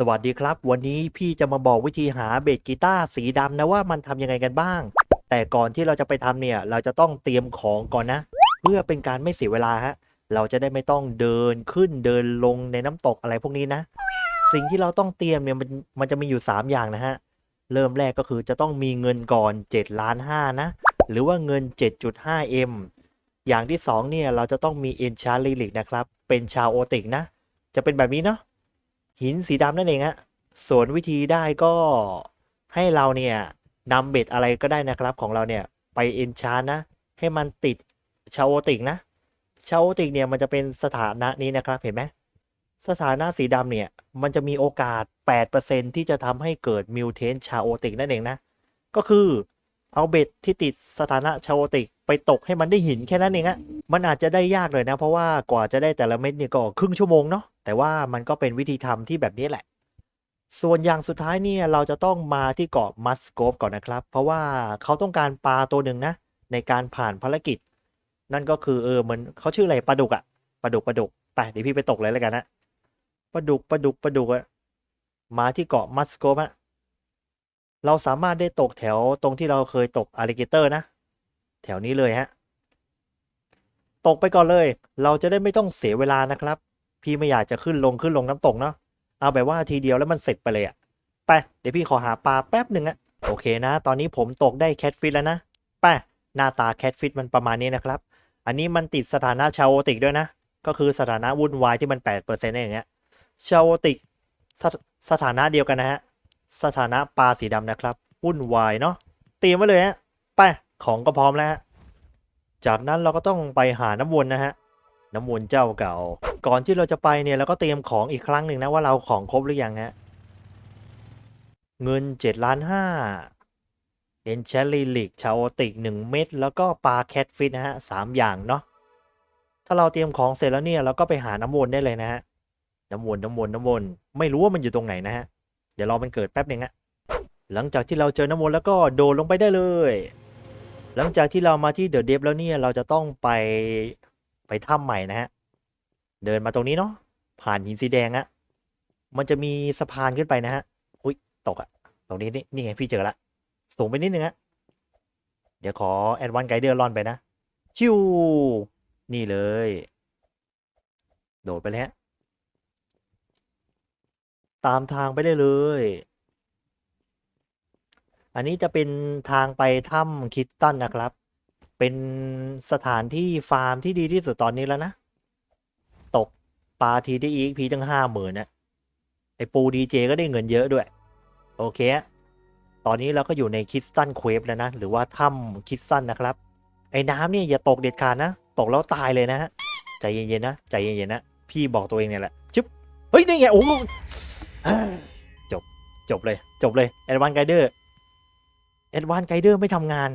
สวัสดีครับ วันนี้พี่จะมาบอกวิธีหาเบสกีตาร์สีดำนะว่ามันทำยังไงกันบ้าง แต่ก่อนที่เราจะไปทำเนี่ย เราจะต้องเตรียมของก่อนนะ เพื่อเป็นการไม่เสียเวลาฮะเราจะได้ไม่ต้องเดินขึ้นเดินลงในน้ำตกอะไรพวกนี้นะ สิ่งที่เราต้องเตรียมเนี่ยมันมันจะมีอยู่ 3 อย่างนะฮะ เริ่มแรกก็คือจะต้องมีเงินก่อน7ล้าน5นะ หรือว่าเงิน 7.5M อย่างที่สองเนี่ยเราจะต้องมี e n c h a n t Lyric นะครับ เป็นชาวโอติกนะ จะเป็นแบบนี้เนาะ หินสีดำนั่นเองฮะส่วนวิธีได้ก็ให้เราเนี่ยนำเบ็ดอะไรก็ได้นะครับของเราเนี่ยไปเอนชานนะ ให้มันติดชาโอติกนะชาโอติกเนี่ยมันจะเป็นสถานะนี้นะครับเห็นไหมสถานะสีดำเนี่ยมันจะมีโอกาส 8%ที่จะทำให้เกิดมิวเทนชาโอติกนั่นเองนะ ก็คือเอาเบ็ดที่ติดสถานะชาโอติกไปตกให้มันได้หินแค่นั้นเองอะมันอาจจะได้ยากเลยนะ เพราะว่ากว่าจะได้แต่ละเม็ดเนี่ยก็ครึ่งชั่วโมงเนาะ แต่ว่ามันก็เป็นวิธีทำที่แบบนี้แหละ ส่วนอย่างสุดท้ายเนี่ยเราจะต้องมาที่เกาะมัสโกฟก่อนนะครับ เพราะว่าเขาต้องการปลาตัวหนึ่งนะ ในการผ่านภารกิจ นั่นก็คือเออเหมือนเขาชื่ออะไรปลาดุกอะปลาดุกปลาดุกไปเดี๋ยวพี่ไปตกเลยแล้วกันนะปลาดุกปลาดุกปลาดุกอะมาที่เกาะมัสโกฟอะเราสามารถได้ตกแถวตรงที่เราเคยตกอาริเกเตอร์นะ แถวนี้เลยฮะ ตกไปก่อนเลย เราจะได้ไม่ต้องเสียเวลานะครับ พี่ไม่อยากจะขึ้นลงขึ้นลงน้ำตกเนาะเอาแบบว่าทีเดียวแล้วมันเสร็จไปเลยอะไปเดี๋ยวพี่ขอหาปลาแป๊บหนึ่งอะโอเคนะ ตอนนี้ผมตกได้แคทฟิตแล้วนะไปหน้าตาแคทฟิตมันประมาณนี้นะครับ อันนี้มันติดสถานะชาวโอติกด้วยนะ ก็คือสถานะวุ่นวายที่มัน8%เองอย่างเงี้ยชาวโอติกสสถานะเดียวกันนะฮะสถานะปลาสีดำนะครับ วุ่นวายเนาะเตรียมไว้เลยฮะไปของก็พร้อมแล้วฮะจากนั้นเราก็ต้องไปหาน้ำวนนะฮะ น้ำวนเจ้าเก่า ก่อนที่เราจะไปเนี่ยเราก็เตรียมของอีกครั้งหนึ่งนะว่าเราของครบหรือยังฮะ เงิน7ล้านห้าเอนเชลลีลิกชาโอติก1เม็ดแล้วก็ปลาแคทฟิตนะฮะสามอย่างเนาะ ถ้าเราเตรียมของเสร็จแล้วเนี่ยเราก็ไปหาน้ำวนได้เลยนะฮะ น้ำวนน้ำวนน้ำวนไม่รู้ว่ามันอยู่ตรงไหนนะฮะ เดี๋ยวรอมันเกิดแป๊บหนึ่งอะหลังจากที่เราเจอน้ำวนแล้วก็โดดลงไปได้เลย หลังจากที่เรามาที่เดอะเดฟแล้วเนี่ยเราจะต้องไป ไปถ้ำใหม่นะฮะ เดินมาตรงนี้เนาะ ผ่านหินสีแดงอะมันจะมีสะพานขึ้นไปนะฮะ อุ้ยตกอะตรงนี้นี่นี่ไงพี่เจอละ สูงไปนิดนึงอะเดี๋ยวขอแอดวานไกด์เดอร์ลอนไปนะ ชิว นี่เลย โดดไปเลยฮะตามทางไปได้เลย อันนี้จะเป็นทางไปถ้ำคิตตันนะครับ เป็นสถานที่ฟาร์มที่ดีที่สุดตอนนี้แล้วนะ ตกปลาทีได้อีกพีตั้งห้าหมื่นนะไอปูดีเจก็ได้เงินเยอะด้วย โอเคะตอนนี้เราก็อยู่ในคิสตันเควฟแล้วนะ หรือว่าถ้ำคิสตันนะครับ ไอ้น้ำเนี่ยอย่าตกเด็ดขาดนะ ตกแล้วตายเลยนะฮะ ใจเย็นๆนะ ใจเย็นๆนะ พี่บอกตัวเองเนี่ยแหละ ชึบ เฮ้ย นี่ไง โอ้โหจบ จบเลย จบเลยแอดวานไกเดอร์แอดวานไกเดอร์ไม่ทำงาน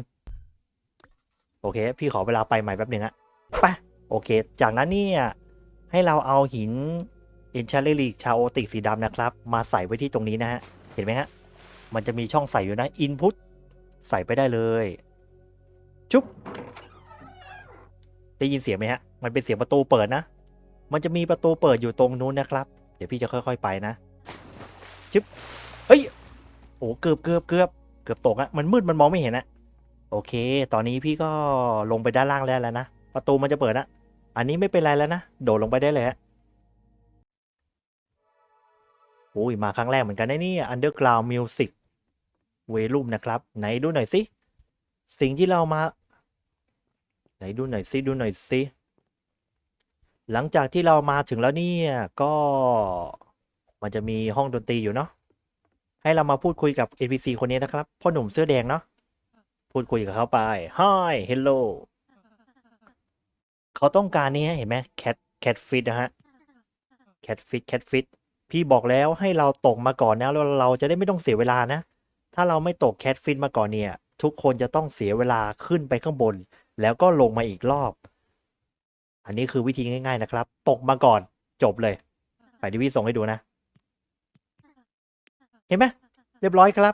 โอเค พี่ขอเวลาไปใหม่แป๊บหนึ่งอะไปโอเค จากนั้นเนี่ยให้เราเอาหินเอนชาร์ลีชาโอติกสีดำนะครับ มาใส่ไว้ที่ตรงนี้นะฮะ เห็นไหมฮะ มันจะมีช่องใส่อยู่นะ Input ใส่ไปได้เลยชุบได้ยินเสียงไหมฮะ มันเป็นเสียงประตูเปิดนะ มันจะมีประตูเปิดอยู่ตรงนู้นนะครับ เดี๋ยวพี่จะค่อย ๆ ไปนะชึบเฮ้ย โอ้เกือบเกือบเกือบเกือบตกอะมันมืดมันมองไม่เห็นอะ โอเค ตอนนี้พี่ก็ลงไปด้านล่างแล้วแล้วนะ ประตูมันจะเปิดนะอันนี้ไม่เป็นไรแล้วนะ โดดลงไปได้เลยฮะโอ้ย มาครั้งแรกเหมือนกันนะเนี่ย Underground Music เวลุ่มนะครับ ไหนดูหน่อยสิ สิ่งที่เรามา ไหนดูหน่อยสิ ดูหน่อยสิ หลังจากที่เรามาถึงแล้วเนี่ย ก็มันจะมีห้องดนตรีอยู่เนาะ ให้เรามาพูดคุยกับ NPC คนนี้นะครับ พ่อหนุ่มเสื้อแดงเนาะ พูดคุยกับเขาไป Hi Hello เขาต้องการนี่เห็นไหม Cat Cat Fit นะฮะ Cat Fit Cat Fit พี่บอกแล้วให้เราตกมาก่อนนะแล้วเราจะได้ไม่ต้องเสียเวลานะ ถ้าเราไม่ตก Cat Fit มาก่อนเนี่ย ทุกคนจะต้องเสียเวลาขึ้นไปข้างบน แล้วก็ลงมาอีกรอบ อันนี้คือวิธีง่าย ๆนะครับ ตกมาก่อนจบเลยไปดิพี่ส่งให้ดูนะ เห็นไหมเรียบร้อยครับ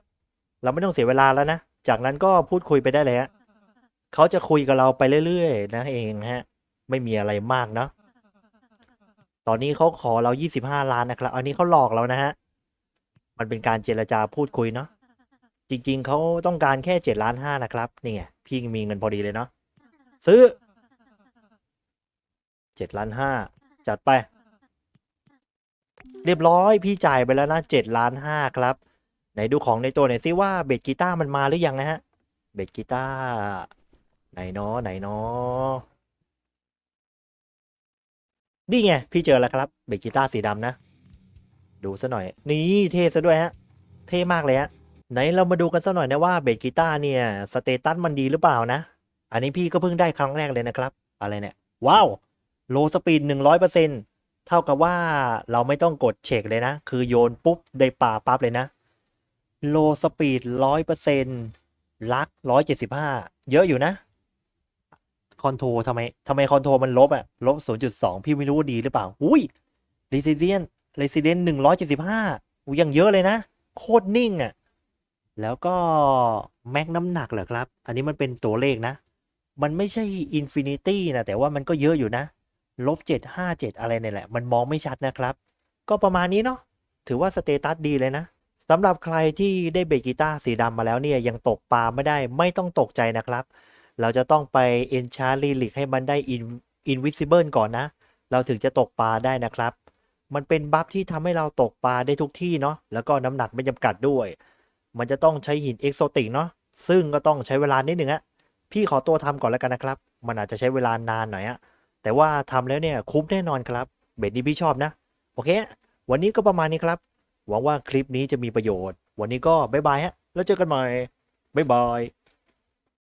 เราไม่ต้องเสียเวลาแล้วนะ จากนั้นก็พูดคุยไปได้เลยฮะเขาจะคุยกับเราไปเรื่อยๆนะเองฮะ ไม่มีอะไรมากเนาะตอนนี้เขาขอเรา 25 ล้านนะครับ อันนี้เขาหลอกเรานะฮะ มันเป็นการเจรจาพูดคุยเนาะ จริง ๆ เขาต้องการแค่เจ็ดล้านห้านะครับ นี่ไง พี่มีเงินพอดีเลยเนาะ ซื้อเจ็ดล้านห้าจัดไป เรียบร้อยพี่จ่ายไปแล้วนะเจ็ดล้านห้าครับ ไหนดูของในตัวหน่อยซิว่าเบสกีตาร์มันมาหรือยังนะฮะ เบสกีตาร์ไหนเนาะไหนเนาะนี่ไง พี่เจอแล้วครับเบสกีตาร์สีดำนะ ดูซะหน่อย นี่เท่ซะด้วยฮะ เท่มากเลยฮะไหนเรามาดูกันสักหน่อยนะว่าเบสกีตาร์เนี่ยสเตตัสมันดีหรือเปล่านะ อันนี้พี่ก็เพิ่งได้ครั้งแรกเลยนะครับ อะไรเนี่ย ว้าวโลสปีดหนึ่งร้อยเปอร์เซ็นเท่ากับว่าเราไม่ต้องกดเช็คเลยนะ คือโยนปุ๊บได้ป่าปั๊บเลยนะ โลสปีดร้อยเปอร์เซ็นต์ลักร้อยเจ็ดสิบห้าเยอะอยู่นะ คอนโทรทำไมทำไมคอนโทรมันลบอะลบศูนย์จุดสองพี่ไม่รู้ว่าดีหรือเปล่า อุ้ยรีซิเดียนรีซิเดียนหนึ่งร้อยเจ็ดสิบห้าอุ้ยยังเยอะเลยนะ โคตรนิ่งอะแล้วก็ แม็กน้ำหนักเหรอครับ อันนี้มันเป็นตัวเลขนะ มันไม่ใช่อินฟินิตี้นะ แต่ว่ามันก็เยอะอยู่นะลบเจ็ดห้าเจ็ดอะไรเนี่ยแหละ มันมองไม่ชัดนะครับ ก็ประมาณนี้เนาะถือว่าสเตตัสดีเลยนะ สำหรับใครที่ได้เบรกกีตาร์สีดำมาแล้วเนี่ยยังตกปลาไม่ได้ไม่ต้องตกใจนะครับ เราจะต้องไปเอนชาร์ลีลิกให้มันได้อินอินวิซิเบิลก่อนนะ เราถึงจะตกปลาได้นะครับ มันเป็นบัฟที่ทำให้เราตกปลาได้ทุกที่เนาะแล้วก็น้ำหนักไม่จำกัดด้วย มันจะต้องใช้หินเอกโซติกเนาะซึ่งก็ต้องใช้เวลานิดหนึ่งอะพี่ขอตัวทำก่อนแล้วกันนะครับ มันอาจจะใช้เวลานานหน่อยอะแต่ว่าทำแล้วเนี่ยคุ้มแน่นอนครับเบ็ดนี้พี่ชอบนะ โอเค วันนี้ก็ประมาณนี้ครับ หวังว่าคลิปนี้จะมีประโยชน์ วันนี้ก็บ๊ายบายฮะ แล้วเจอกันใหม่บ๊ายบาย